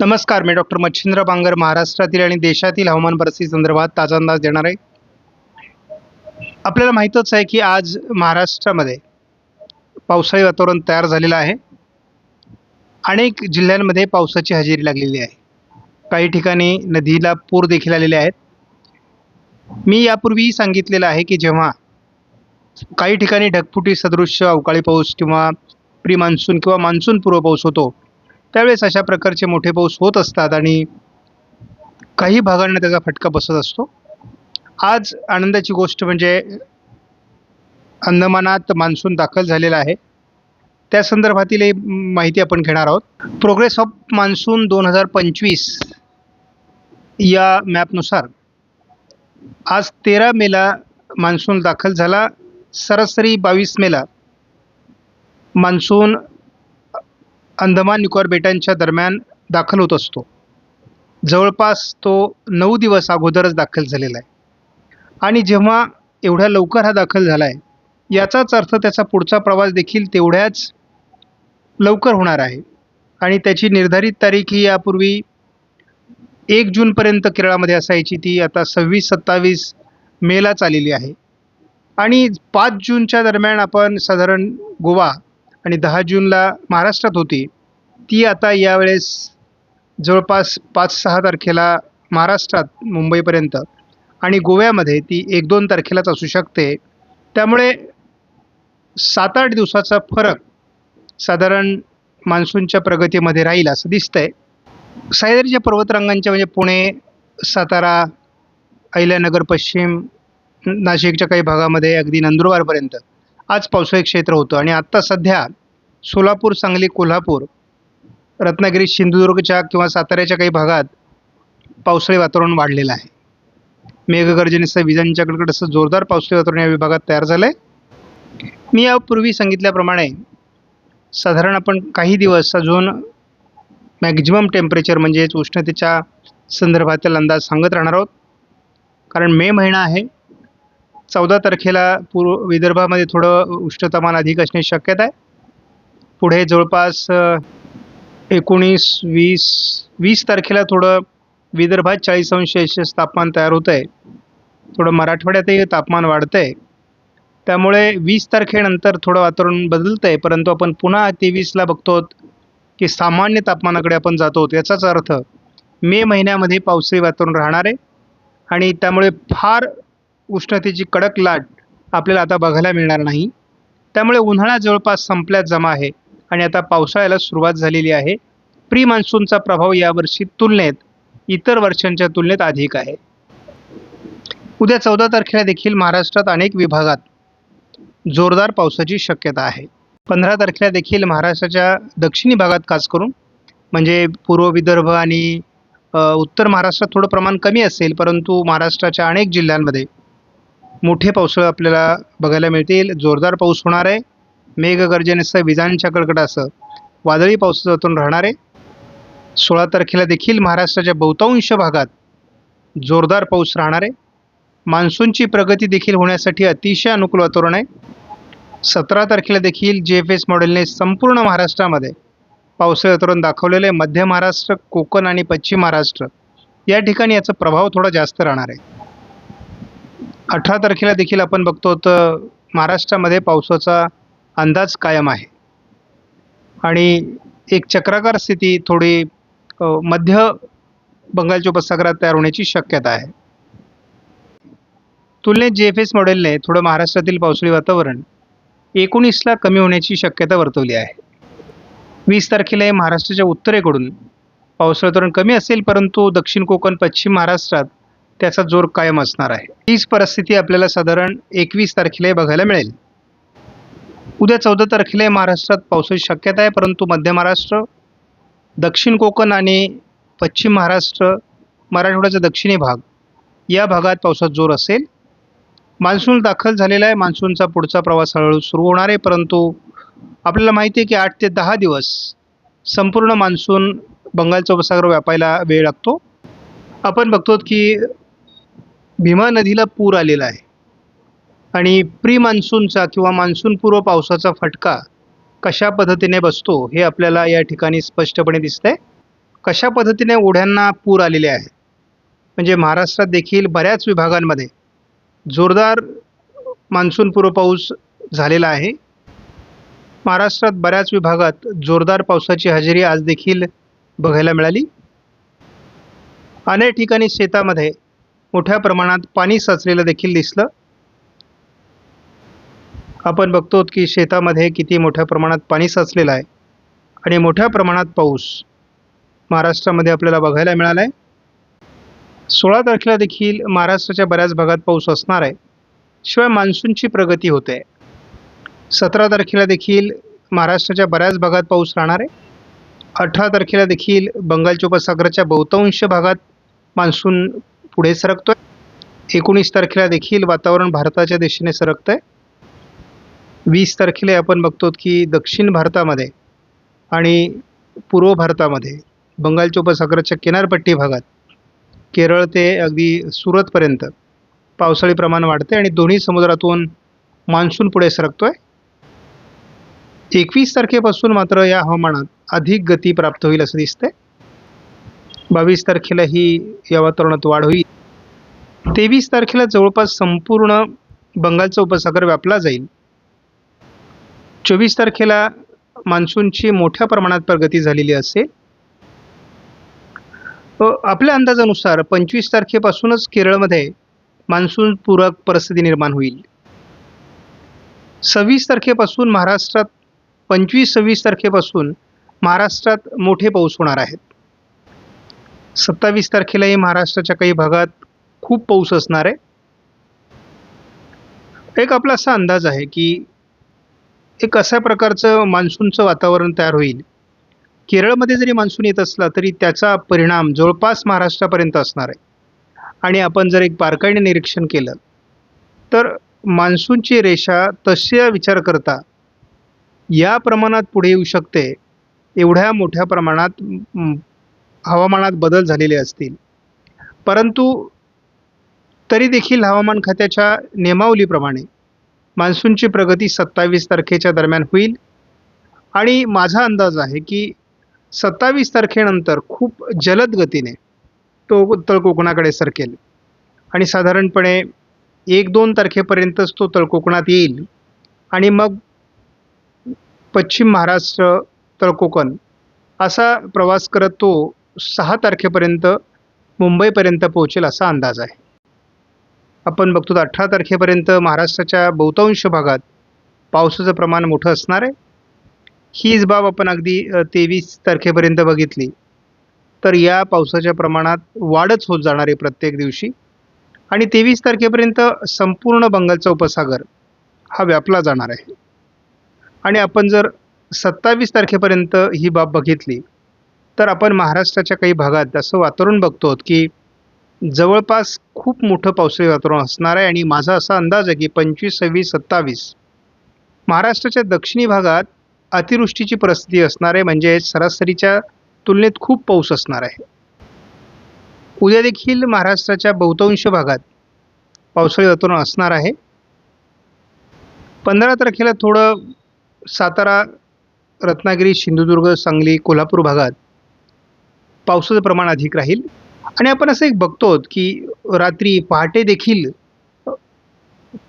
नमस्कार मी डॉक्टर मच्छिंद्र बांगर महाराष्ट्रातील आणि देशातील हवामान परिस्थिती संदर्भात ताजा अंदाज देणार आहे. आपल्याला माहीतच आहे की आज महाराष्ट्रामध्ये पावसाळी वातावरण तयार झालेलं आहे. अनेक जिल्ह्यांमध्ये पावसाची हजेरी लागलेली आहे. काही ठिकाणी नदीला पूर देखील आलेले आहेत. मी यापूर्वीही सांगितलेलं आहे की जेव्हा काही ठिकाणी ढगफुटी सदृश्य अवकाळी पाऊस किंवा प्री मान्सून किंवा मान्सून पूर्व पाऊस होतो त्यावेळेस अशा प्रकारचे मोठे पाऊस होत असतात आणि काही भागांना त्याचा फटका बसत असतो. आज आनंदाची गोष्ट म्हणजे अंदमानात मान्सून दाखल झालेला आहे. त्या संदर्भातील माहिती आपण घेणार आहोत. प्रोग्रेस ऑफ मान्सून दोन हजार पंचवीस या मॅपनुसार आज तेरा मेला मान्सून दाखल झाला. सरासरी बावीस मेला मान्सून अंदमान निकोबार बेटांच्या दरम्यान दाखल होत असतो. जवळपास तो नऊ दिवस अगोदरच दाखल झालेला आहे. आणि जेव्हा एवढ्या लवकर हा दाखल झाला आहे याचाच अर्थ त्याचा पुढचा प्रवास देखील तेवढ्याच लवकर होणार आहे. आणि त्याची निर्धारित तारीख ही यापूर्वी एक जूनपर्यंत केरळामध्ये असायची ती आता सव्वीस सत्तावीस मेलाच आलेली आहे. आणि पाच जूनच्या दरम्यान आपण साधारण गोवा आणि दहा जूनला महाराष्ट्रात होती. ती आता यावेळेस जवळपास पाच सहा तारखेला महाराष्ट्रात मुंबईपर्यंत आणि गोव्यामध्ये ती एक दोन तारखेलाच असू शकते. त्यामुळे सात आठ दिवसाचा फरक साधारण मान्सूनच्या प्रगतीमध्ये राहील असं दिसतंय. सह्याद्रीच्या पर्वतरांगांच्या म्हणजे पुणे सातारा अहिल्यानगर पश्चिम नाशिकच्या काही भागामध्ये अगदी नंदुरबारपर्यंत आज पावसाळी क्षेत्र होतं. आणि आत्ता सध्या सोलापूर सांगली कोल्हापूर रत्नागिरी सिंधुदुर्गच्या किंवा साताऱ्याच्या काही भागात पावसाळी वातावरण वाढलेलं आहे. मेघगर्जनेसह विजांच्या असं जोरदार पावसाळी वातावरण या विभागात तयार झालं आहे मी यापूर्वी सांगितल्याप्रमाणे साधारण आपण काही दिवस अजून मॅक्झिमम टेम्परेचर म्हणजेच उष्णतेच्या संदर्भातील अंदाज सांगत राहणार आहोत. कारण मे महिना आहे. चौदा तारखेला पूर्व विदर्भामध्ये थोडं उष्णतामान अधिक असण्याची शक्यता आहे. पुढे जवळपास एकोणीस वीस वीस तारखेला थोडं विदर्भात चाळीस अंश सेल्सिअस तापमान तयार होतं आहे थोडं मराठवाड्यातही तापमान वाढतं आहे त्यामुळे वीस तारखेनंतर थोडं वातावरण बदलतं आहे परंतु आपण पुन्हा तेवीसला बघतो की सामान्य तापमानाकडे आपण जातो याचाच अर्थ मे महिन्यामध्ये पावसाळी वातावरण राहणार आहे. आणि त्यामुळे फार उष्णतेची कडक लाट आपल्याला आता बघायला मिळणार नाही. त्यामुळे उन्हाळा जवळपास संपल्यात जमा आहे आणि आता पावसाळ्याला सुरुवात झालेली आहे. प्री मान्सूनचा प्रभाव यावर्षी तुलनेत इतर वर्षांच्या तुलनेत अधिक आहे. उद्या चौदा तारखेला देखील महाराष्ट्रात अनेक विभागात जोरदार पावसाची शक्यता आहे. पंधरा तारखेला देखील महाराष्ट्राच्या दक्षिणी भागात खास करून म्हणजे पूर्व विदर्भ आणि उत्तर महाराष्ट्रात थोडं प्रमाण कमी असेल परंतु महाराष्ट्राच्या अनेक जिल्ह्यांमध्ये मोठे पावसाळं आपल्याला बघायला मिळतील. जोरदार पाऊस होणार आहे. मेघगर्जनेसह विजांच्या कडकडासह वादळी पावसातून राहणार आहे. सोळा तारखेला देखील महाराष्ट्राच्या बहुतांश भागात जोरदार पाऊस राहणार आहे. मान्सूनची प्रगती देखील होण्यासाठी अतिशय अनुकूल वातावरण आहे. सतरा तारखेला देखील जे एफ एस मॉडेलने संपूर्ण महाराष्ट्रामध्ये पावसाळी वातावरण दाखवलेलं आहे. मध्य महाराष्ट्र कोकण आणि पश्चिम महाराष्ट्र या ठिकाणी याचा प्रभाव थोडा जास्त राहणार आहे. अठरा तारखेला देखील आपण बघतो तर महाराष्ट्रामध्ये पावसाचा अंदाज कायम आहे. आणि एक चक्राकार स्थिती थोडी मध्य बंगालच्या उपसागरात तयार होण्याची शक्यता आहे. तुलनेत जे एफ एस मॉडेलने थोडं महाराष्ट्रातील पावसाळी वातावरण एकोणीसला कमी होण्याची शक्यता वर्तवली आहे. वीस तारखेला हे महाराष्ट्राच्या उत्तरेकडून पावसाळी वातावरण कमी असेल परंतु दक्षिण कोकण पश्चिम महाराष्ट्रात त्याचा जोर कायम असणार आहे. हीच परिस्थिती आपल्याला साधारण एकवीस तारखेला बघायला मिळेल. उद्या चौदा तारखेला महाराष्ट्रात पावसाची शक्यता आहे परंतु मध्य महाराष्ट्र दक्षिण कोकण आणि पश्चिम महाराष्ट्र मराठवाड्याचा दक्षिणी भाग या भागात पावसात जोर असेल. मान्सून दाखल झालेला आहे मान्सूनचा पुढचा प्रवास हळूहळू सुरू होणार आहे परंतु आपल्याला माहिती आहे की आठ ते दहा दिवस संपूर्ण मान्सून बंगालचा उपसागर व्यापायला वेळ लागतो. आपण बघतो की भीमा नदीला पूर आलेला आहे. आणि प्री मान्सूनचा किंवा मान्सूनपूर्व पावसाचा फटका कशा पद्धतीने बसतो हे आपल्याला या ठिकाणी स्पष्टपणे दिसतंय. कशा पद्धतीने ओढ्यांना पूर आलेले आहे. म्हणजे महाराष्ट्रात देखील बऱ्याच विभागांमध्ये जोरदार मान्सूनपूर्व पाऊस झालेला आहे. महाराष्ट्रात बऱ्याच विभागात जोरदार पावसाची हजेरी आज देखील बघायला मिळाली. अनेक ठिकाणी शेतामध्ये मोठ्या प्रमाणात पाणी साचलेलं देखील दिसलं. आपण बघतो की शेतामध्ये किती मोठ्या प्रमाणात पाणी साचलेलं आहे. आणि मोठ्या प्रमाणात पाऊस महाराष्ट्रामध्ये आपल्याला बघायला मिळाला आहे सोळा तारखेला देखील महाराष्ट्राच्या बऱ्याच भागात पाऊस असणार आहे. शिवाय मान्सूनची प्रगती होते. सतरा तारखेला देखील महाराष्ट्राच्या बऱ्याच भागात पाऊस राहणार आहे. अठरा तारखेला देखील बंगालच्या उपसागराच्या बहुतांश भागात मान्सून पुढे सरकतोय. एकोणीस तारखेला देखील वातावरण भारताच्या दिशेने सरकतं आहे वीस तारखेला आपण बघतो की दक्षिण भारतामध्ये आणि पूर्व भारतामध्ये बंगालच्या उपसागराच्या किनारपट्टी भागात केरळ ते अगदी सुरतपर्यंत पावसाळी प्रमाण वाढते आणि दोन्ही समुद्रातून मान्सून पुढे सरकतो आहे एकवीस तारखेपासून मात्र या हवामानात अधिक गती प्राप्त होईल असं दिसतंय. बावीस तारखेला ही या वातावरणात वाढ होईल. तेवीस तारखेला जवळपास संपूर्ण बंगालचा उपसागर व्यापला जाईल. चोवीस तारखेला मान्सूनची मोठ्या प्रमाणात प्रगती झालेली असेल आपल्या अंदाजानुसार पंचवीस तारखेपासूनच केरळमध्ये मान्सून पूरक परिस्थिती निर्माण होईल. सव्वीस तारखेपासून महाराष्ट्रात पंचवीस सव्वीस तारखेपासून महाराष्ट्रात मोठे पाऊस होणार आहेत. सत्तावीस तारखेलाही महाराष्ट्राच्या काही भागात खूप पाऊस असणार आहे. एक आपला असा अंदाज आहे की एक अशा प्रकारचं मान्सूनचं वातावरण तयार होईल. केरळमध्ये जरी मान्सून येत असला तरी त्याचा परिणाम जवळपास महाराष्ट्रापर्यंत असणार आहे. आणि आपण जर एक बारकाईने निरीक्षण केलं तर मान्सूनची रेषा तशा विचार करता या प्रमाणात पुढे येऊ शकते एवढ्या मोठ्या प्रमाणात हवामानात बदल झालेले असतील. परंतु तरी देखील हवामान खात्याच्या नियमावलीप्रमाणे मान्सूनची प्रगती सत्तावीस तारखेच्या दरम्यान होईल. आणि माझा अंदाज आहे की सत्तावीस तारखेनंतर खूप जलद गतीने तो तळकोकणाकडे सरकेल. आणि साधारणपणे एक दोन तारखेपर्यंतच तो तळकोकणात येईल. आणि मग पश्चिम महाराष्ट्र तळकोकण असा प्रवास करत तो सहा तारखेपर्यंत मुंबईपर्यंत पोहोचेल असा अंदाज आहे. आपण बघतो अठरा तारखेपर्यंत महाराष्ट्राच्या बहुतांश भागात पावसाचं प्रमाण मोठं असणार आहे. हीच बाब आपण अगदी तेवीस तारखेपर्यंत बघितली. तर या पावसाच्या प्रमाणात वाढच होत जाणार आहे प्रत्येक दिवशी. आणि तेवीस तारखेपर्यंत संपूर्ण बंगालचा उपसागर हा व्यापला जाणार आहे. आणि आपण जर सत्तावीस तारखेपर्यंत ही बाब बघितली तर आपण महाराष्ट्राच्या काही भागात असं वातावरण बघतो की जवळपास खूप मोठं पावसाळी वातावरण असणार आहे आणि माझा असा अंदाज आहे की पंचवीस सव्वीस सत्तावीस महाराष्ट्राच्या दक्षिणी भागात अतिवृष्टीची परिस्थिती असणार आहे. म्हणजे सरासरीच्या तुलनेत खूप पाऊस असणार आहे. उद्या देखील महाराष्ट्राच्या बहुतांश भागात पावसाळी वातावरण असणार आहे. पंधरा तारखेला थोडं सातारा रत्नागिरी सिंधुदुर्ग सांगली कोल्हापूर भागात पावसाचं प्रमाण अधिक राहील. आणि आपण असं एक बघतो की रात्री पहाटे देखील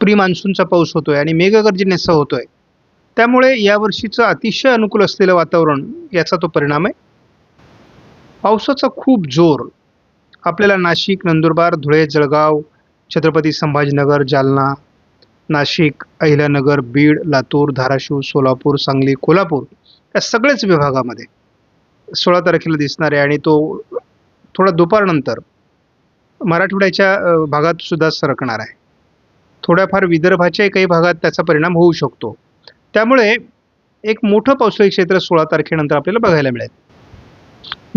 प्री मान्सूनचा पाऊस होतोय आणि मेघगर्जनेसह होतोय. त्यामुळे यावर्षीचं अतिशय अनुकूल असलेलं वातावरण याचा तो परिणाम आहे. पावसाचा खूप जोर. आपल्याला नाशिक नंदुरबार धुळे जळगाव छत्रपती संभाजीनगर जालना नाशिक अहिल्यानगर बीड लातूर धाराशिव सोलापूर सांगली कोल्हापूर या सगळ्याच विभागामध्ये सोळा तारखेला दिसणार आहे आणि तो थोडा दुपारनंतर मराठवाड्याच्या भागात सुद्धा सरकणार आहे. थोड्याफार विदर्भाच्याही काही भागात त्याचा परिणाम होऊ शकतो. त्यामुळे एक मोठं पावसाळी क्षेत्र सोळा तारखेनंतर आपल्याला बघायला मिळेल.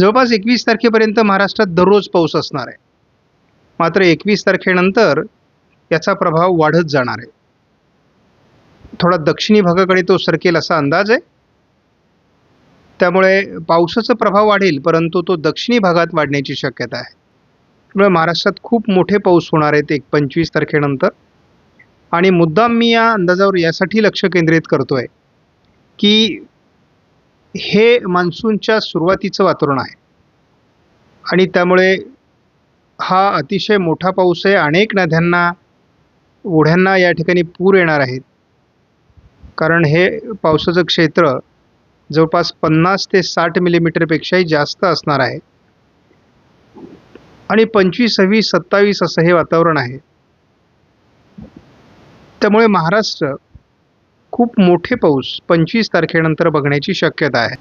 जवळपास एकवीस तारखेपर्यंत महाराष्ट्रात दररोज पाऊस असणार आहे. मात्र एकवीस तारखेनंतर याचा प्रभाव वाढत जाणार आहे. थोडा दक्षिणी भागाकडे तो सरकेल असा अंदाज आहे. त्यामुळे पावसाचा प्रभाव वाढेल परंतु तो दक्षिणी भागात वाढण्याची शक्यता आहे. त्यामुळे महाराष्ट्रात खूप मोठे पाऊस होणार आहेत एक पंचवीस तारखेनंतर. आणि मुद्दाम मी या अंदाजावर यासाठी लक्ष केंद्रित करतो आहे की हे मान्सूनच्या सुरुवातीचं वातावरण आहे. आणि त्यामुळे हा अतिशय मोठा पाऊस आहे. अनेक नद्यांना ओढ्यांना या ठिकाणी पूर येणार आहेत. कारण हे पावसाचं क्षेत्र जवळपास पन्नास ते साठ मिलीमीटरपेक्षाही जास्त असणार आहे. आणि पंचवीस सव्वीस सत्तावीस असं हे वातावरण आहे. त्यामुळे महाराष्ट्र खूप मोठे पाऊस पंचवीस तारखेनंतर बघण्याची शक्यता आहे.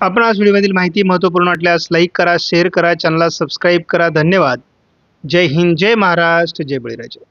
आपण आज व्हिडिओमधील माहिती महत्त्वपूर्ण वाटल्यास लाईक करा शेअर करा चॅनलला सबस्क्राईब करा. धन्यवाद. जय हिंद जय महाराष्ट्र जय बळीराजा.